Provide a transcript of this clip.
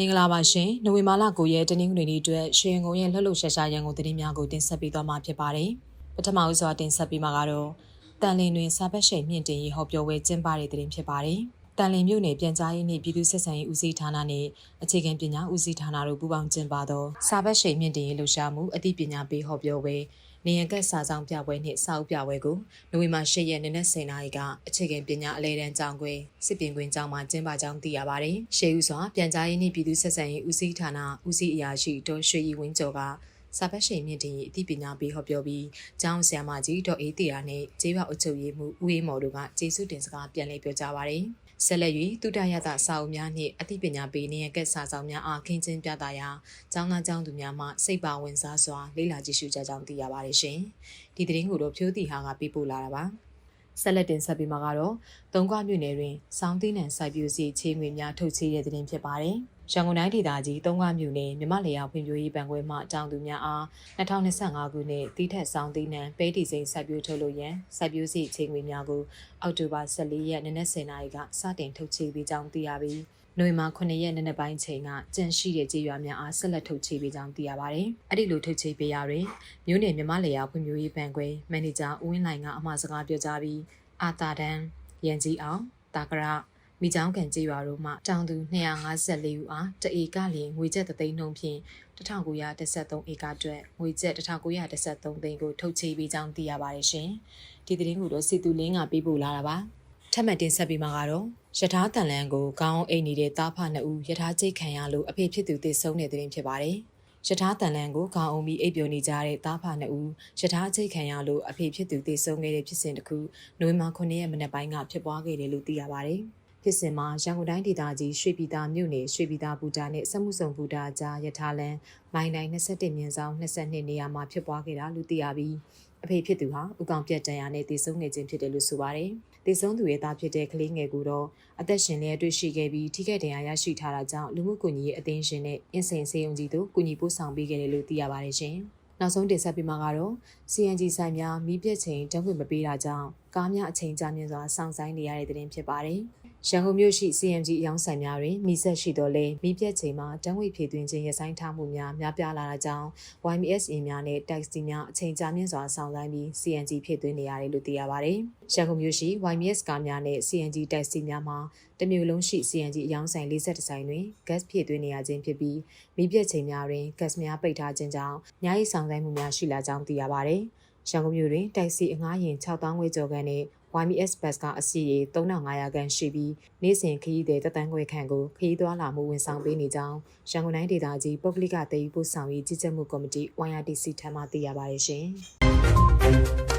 မင်္ဂလာပါရှင်နိုဝင်ဘာလ9ရက်တနင်္ဂနွေနေ့အတွက်ရွှေရင်ကုန်ရဲ့လှုပ်လှုပ်ရှားရှားရန်ကုန်သတင်းများကိုတင်ဆက်ပေးသွားမှာဖြစ်ပါတယ်ပထမဦးစွာတင်ဆက်ပေးမှာကတော့တန်လင်းတွင်စာပတ်ရှိန်မြင့်တင်ရေးဟောပြောပွဲကျင်းပတဲ့သတင်းဖြစ်ပါတယ်တန်လင်းမြို့နယ်ပြန်ကြားရေးနှင့်ပြည်သူ့ဆက်ဆံရေးဦးစီးဌာနနှင့်အခြေခံပညာဦးစီးဌာနတို့ပူးပေါင်းကျင်းပသောစာပတ်ရှိန်မြင့်တင်ရေးလှုပ်ရှားမှုအသိပညာပေးဟောပြောပွဲ နေရကတ်စာဆောင်ပြပွဲနှင့်စာအုပ်ပြပွဲကိုနိုဝင်ဘာ10ရက်နေ့နက်10:00နာရီကအခြေခံပညာအလဲတန်းကျောင်းခွဲစစ်ပင်ကွင်းကျောင်းမှာကျင်းပကြောင်းသိရပါတယ်။ရှေးဦးစွာပြန်ကြားရေးနှင့်ပြည်သူ့ဆက်ဆံရေးဦးစီးဌာနဦးစီးအရာရှိဒေါ်ရွှေရီဝင်းကျော်ကစာပတ်ရှိန်မြင့်တင်ရေးအသိပညာပေးဟောပြောပြီးကျောင်းဆရာမကြီးဒေါ်အေးတီယာနဲ့ကျေးရွာအုပ်ချုပ်ရေးမှူးဦးအေးမော်တို့ကကျေးဇူးတင်စကားပြန်လည်ပြောကြားပါတယ်။ ဆက်လက်၍တုတရတာစာအုပ်များနှင့်အသိပညာပေးနေရကစာဆောင်များအားခင်းကျင်းပြသရာကျောင်းသားကျောင်းသူများမှစိတ်ပါဝင်စားစွာလေ့လာကြည့်ရှုကြကြောင်းသိရပါတယ်ရှင်။ဒီသတင်းကိုတော့ဖြိုးတီဟာကပေးပို့လာတာပါ။ဆက်လက်တင်ဆက်ပြီးမှာကတော့သုံးခွမြို့နယ်တွင်စောင်းသီးနှံစိုက်ပျိုးစီချေးငွေများထုတ်ချေးတဲ့သတင်းဖြစ်ပါတယ်။ ရန်ကုန်တိုင်းဒေသကြီးသုံးခွမြို့နယ်မြမလေယာဖွံ့ဖြိုးရေးဘဏ်ခွဲမှတောင်သူများအား2025ခုနှစ်တီးထက်စောင်းသီးနှံပဲတီစိန်စိုက်ပျိုးထုတ်လို့ရန်စိုက်ပျိုးစီချေးငွေများကိုအောက်တိုဘာ14ရက်နေ့နက်10:00နာရီကစတင်ထုတ်ချေးပေးကြောင်းသိရပြီးနိုဝင်ဘာ9ရက်နေ့နက်ပိုင်းချိန်ကကြန့်ရှိတဲ့ကြေးရွာများအားဆက်လက်ထုတ်ချေးပေးကြောင်းသိရပါတယ်။အဲ့ဒီလိုထုတ်ချေးပေးရတွင်မြို့နယ်မြမလေယာဖွံ့ဖြိုးရေးဘဏ်ခွဲမန်နေဂျာဦးဝင်းလိုင်ကအမှာစကားပြောကြားပြီးအာတာဒန်ရန်ကြီးအောင်တာကရ မိချောင်းကန်ကြေးရွာတို့မှတောင်သူ254ဦးအားတအေကလျင်ငွေကျပ်သိန်းနှုန်းဖြင့်1913ဧကအတွက်ငွေကျပ်1913သိန်းကိုထုတ်ချေးပေးကြောင်းသိရပါတယ်ရှင်။ဒီသတင်းကိုတော့စီတူလင်းကပေးပို့လာတာပါ။ထပ်မံတင်ဆက်ပေးမှာကတော့ယထာတန်လန်ကိုကောင်းအိမ်နေတဲ့တားဖနှစ်ဦးယထာကျိတ်ခံရလို့အဖေဖြစ်သူတည်ဆုံးတဲ့သတင်းဖြစ်ပါတယ်။ယထာတန်လန်ကိုခေါင်းအုံပြီးအိပ်ပျော်နေကြတဲ့တားဖနှစ်ဦးယထာကျိတ်ခံရလို့အဖေဖြစ်သူတည်ဆုံးခဲ့တဲ့ဖြစ်စဉ်တစ်ခုနိုဝင်ဘာ9ရက်မနက်ပိုင်းကဖြစ်ပွားခဲ့တယ်လို့သိရပါတယ်။ ဖြစ်စဉ်မှာရန်ကုန်တိုင်းဒေသကြီးရွှေပြည်သာမြို့နယ်ရွှေပြည်သာဘူတာနဲ့စက်မှုစုံဘူတာကြားယထာလန်မိုင်းတိုင်း21မြင်းဆောင်22နေရာမှာဖြစ်ပွားခဲ့တာလို့သိရပြီးအဖေဖြစ်သူဟာဥကောင်ပြတ်တန်ရာနဲ့တည်ဆုံနေခြင်းဖြစ်တယ်လို့ဆိုပါတယ်။တည်ဆုံသူရဲ့သားဖြစ်တဲ့ကလေးငယ်ကိုတော့အသက်ရှင်လျက်တွေ့ရှိခဲ့ပြီးထိခိုက်ဒဏ်ရာရရှိထားတာကြောင့်လူမှုကွန်ရက်အသင်းရှင်နဲ့အင်းစိန်စေယုံကြီးတို့ကူညီပို့ဆောင်ပေးခဲ့တယ်လို့သိရပါတယ်ရှင်။နောက်ဆုံးတင်ဆက်ပေးမှာကတော့ CNG ဆိုင်များမိပြက်ချိန်တန်းခွင့်မပေးတာကြောင့်ကားများအချိန်ကြာမြင့်စွာစောင့်ဆိုင်းနေရတဲ့တဲ့တင်ဖြစ်ပါတယ်။ ရန်ကုန်မြို့ရှိ CMG အယောင်းဆိုင်များတွင်မိဆက်ရှိတော်လဲမိပြက်ချိန်မှာတန်းဝေဖြည့်သွင်းခြင်းရဆိုင်ထားမှုများများပြားလာတာကြောင့် YMSA များနဲ့ taxi များအချိန်ကြာမြင့်စွာဆောင်ဆိုင်ပြီး CNG ဖြည့်သွင်းနေရတယ်လို့သိရပါတယ်။ရန်ကုန်မြို့ရှိ YMS ကားများနဲ့ CNG taxi များမှာတမျိုးလုံးရှိ CNG အယောင်းဆိုင်42ဆိုင်တွင် gas ဖြည့်သွင်းနေရခြင်းဖြစ်ပြီးမိပြက်ချိန်များတွင် gas များပိတ်ထားခြင်းကြောင့်ည၏ဆောင်ဆိုင်မှုများရှိလာကြောင်းသိရပါတယ်။ရန်ကုန်မြို့တွင်တိုက်စီအငှားရင်6000ဝေကျော်ခန့်နဲ့ YMS bus ကအစီရေ3500ခန့်ရှိပြီးနေ့စဉ်ခရီးသည်တသန်းခွဲခန့်ကိုခရီးသွားလာမှုဝန်ဆောင်ပေးနေကြောင်းရန်ကုန်တိုင်းဒေသကြီးပုဂ္ဂလိကတည်ယူပို့ဆောင်ရေးကြီးကြပ်မှုကော်မတီ YRDC ထံမှသိရပါတယ်ရှင်။